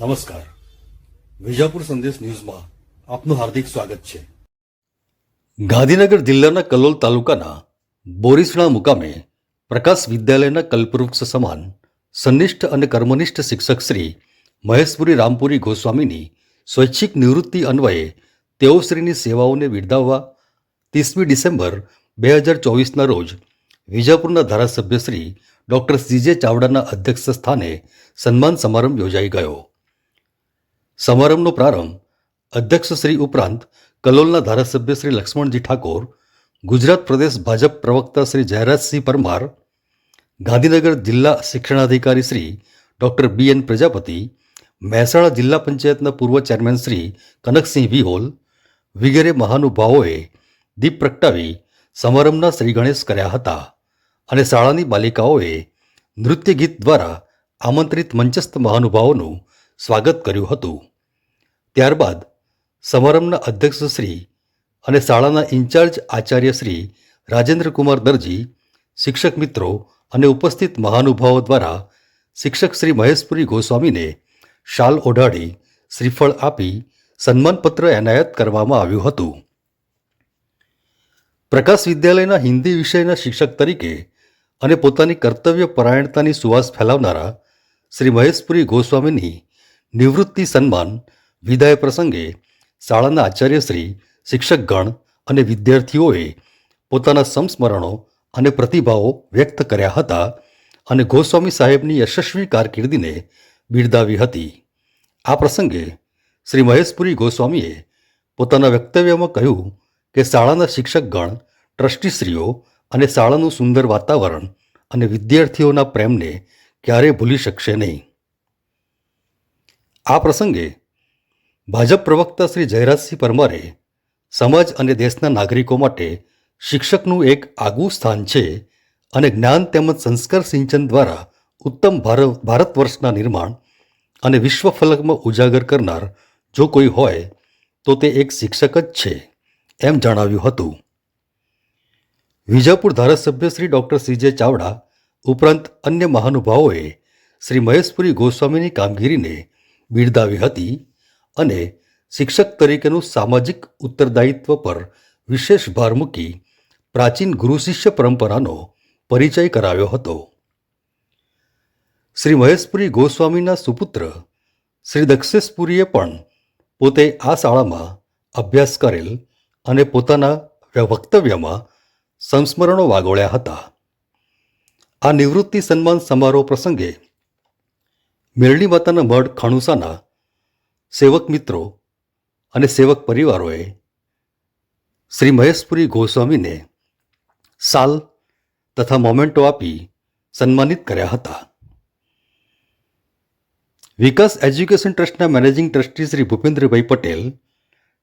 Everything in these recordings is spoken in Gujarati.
નમસ્કાર. વિજાપુર સંદેશ ન્યૂઝમાં આપનું હાર્દિક સ્વાગત છે. ગાંધીનગર જિલ્લાના કલોલ તાલુકાના બોરીસણા મુકામે પ્રકાશ વિદ્યાલયના કલ્પવૃક્ષ સમાન સંનિષ્ઠ અને કર્મનિષ્ઠ શિક્ષક શ્રી મહેશપુરી રામપુરી ગોસ્વામીની સ્વૈચ્છિક નિવૃત્તિ અન્વયે તેઓશ્રીની સેવાઓને બિરદાવવા ત્રીસમી ડિસેમ્બર બે હજાર ચોવીસના રોજ વિજાપુરના ધારાસભ્ય શ્રી ડૉક્ટર સીજે ચાવડાના અધ્યક્ષ સ્થાને સન્માન સમારંભ યોજાઈ ગયો. સમારંભનો પ્રારંભ અધ્યક્ષ શ્રી ઉપરાંત કલોલના ધારાસભ્ય શ્રી લક્ષ્મણજી ઠાકોર, ગુજરાત પ્રદેશ ભાજપ પ્રવક્તા શ્રી જયરાજસિંહ પરમાર, ગાંધીનગર જિલ્લા શિક્ષણાધિકારી Shri doctor B N Prajapati, Mehsana જિલ્લા પંચાયતના પૂર્વ ચેરમેન શ્રી કનકસિંહ વિહોલ, વગેરે મહાનુભાવોએ દીપ પ્રગટાવી સમારંભના શ્રી ગણેશ કર્યા હતા અને શાળાની બાલિકાઓએ નૃત્ય ગીત દ્વારા આમંત્રિત મંચસ્થ મહાનુભાવોનું સ્વાગત કર્યું હતું. ત્યારબાદ સમારંભના અધ્યક્ષ શ્રી અને શાળાના ઇન્ચાર્જ આચાર્ય શ્રી રાજેન્દ્રકુમાર દરજી, શિક્ષક મિત્રો અને ઉપસ્થિત મહાનુભાવો દ્વારા શિક્ષક શ્રી મહેશપુરી ગોસ્વામીને શાલ ઓઢાડી શ્રીફળ આપી સન્માનપત્ર એનાયત કરવામાં આવ્યું હતું. પ્રકાશ વિદ્યાલયના હિન્દી વિષયના શિક્ષક તરીકે અને પોતાની કર્તવ્ય પરાયણતાની સુવાસ ફેલાવનારા શ્રી મહેશપુરી ગોસ્વામીની નિવૃત્તિ સન્માન વિદાય પ્રસંગે શાળાના આચાર્યશ્રી, શિક્ષકગણ અને વિદ્યાર્થીઓએ પોતાના સંસ્મરણો અને પ્રતિભાવો વ્યક્ત કર્યા હતા અને ગોસ્વામી સાહેબની યશસ્વી કારકિર્દીને બિરદાવી હતી. આ પ્રસંગે શ્રી મહેશપુરી ગોસ્વામીએ પોતાના વક્તવ્યમાં કહ્યું કે શાળાના શિક્ષકગણ, ટ્રસ્ટીશ્રીઓ અને શાળાનું સુંદર વાતાવરણ અને વિદ્યાર્થીઓના પ્રેમને ક્યારેય ભૂલી શકશે નહીં. આ પ્રસંગે ભાજપ પ્રવક્તા શ્રી જયરાજસિંહ પરમારે સમાજ અને દેશના નાગરિકો માટે શિક્ષકનું એક આગવું સ્થાન છે અને જ્ઞાન તેમજ સંસ્કાર સિંચન દ્વારા ઉત્તમ ભારત ભારત વર્ષના નિર્માણ અને વિશ્વ ફલકમાં ઉજાગર કરનાર જો કોઈ હોય તો તે એક શિક્ષક જ છે, એમ જણાવ્યું હતું. વિજાપુર ધારાસભ્ય શ્રી ડૉક્ટર સીજે ચાવડા ઉપરાંત અન્ય મહાનુભાવોએ શ્રી મહેશપુરી ગોસ્વામીની કામગીરીને બિરદાવી હતી. અને શિક્ષક તરીકેનું સામાજિક ઉત્તરદાયિત્વ પર વિશેષ ભાર મૂકી પ્રાચીન ગુરુ શિષ્ય પરંપરાનો પરિચય કરાવ્યો હતો. શ્રી મહેશપુરી ગોસ્વામીના સુપુત્ર શ્રી દક્ષેશપુરીએ પણ પોતે આ શાળામાં અભ્યાસ કરેલ અને પોતાના વક્તવ્યમાં સંસ્મરણો વાગોળ્યા હતા. આ નિવૃત્તિ સન્માન સમારોહ પ્રસંગે મેરડી માતાના મઢ ખાણુસાના સેવક મિત્રો અને સેવક પરિવારોએ શ્રી મહેશપુરી ગોસ્વામીને સાલ તથા મોમેન્ટો આપી સન્માનિત કર્યા હતા. વિકાસ એજ્યુકેશન ટ્રસ્ટના managing trustee Shri Bhupendrabhai Patel,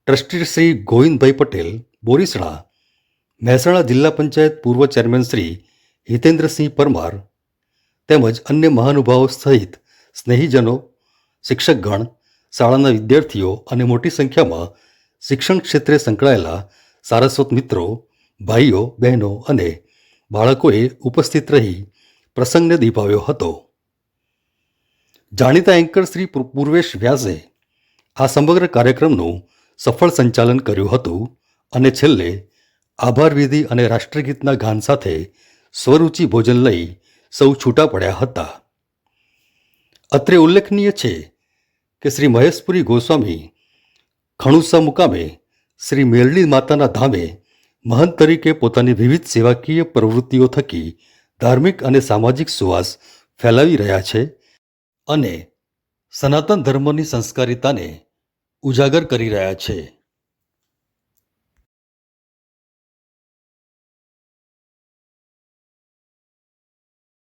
trustee Shri Govindbhai Patel, Borisana, Mehsana જિલ્લા પંચાયત પૂર્વ ચેરમેન શ્રી હિતેન્દ્રસિંહ પરમાર તેમજ અન્ય મહાનુભાવો સહિત સ્નેહીજનો, શિક્ષકગણ શાળાના વિદ્યાર્થીઓ અને મોટી સંખ્યામાં શિક્ષણ ક્ષેત્રે સંકળાયેલા સારસ્વત મિત્રો, ભાઈઓ, બહેનો અને બાળકોએ ઉપસ્થિત રહી પ્રસંગને દીપાવ્યો હતો. જાણીતા એન્કર શ્રી પૂર્વેશ વ્યાસે આ સમગ્ર કાર્યક્રમનું સફળ સંચાલન કર્યું હતું અને છેલ્લે આભાર વિધિ અને રાષ્ટ્રગીતના ગાન સાથે સ્વરૂચિ ભોજન લઈ સૌ છૂટા પડ્યા હતા. અત્રે ઉલ્લેખનીય છે કે શ્રી મહેશપુરી ગોસ્વામી ખણુસા મુકામે શ્રી મેરડી માતાના ધામે મહંત તરીકે પોતાની વિવિધ સેવાકીય પ્રવૃત્તિઓ થકી ધાર્મિક અને સામાજિક સુવાસ ફેલાવી રહ્યા છે અને સનાતન ધર્મની સંસ્કારિતાને ઉજાગર કરી રહ્યા છે.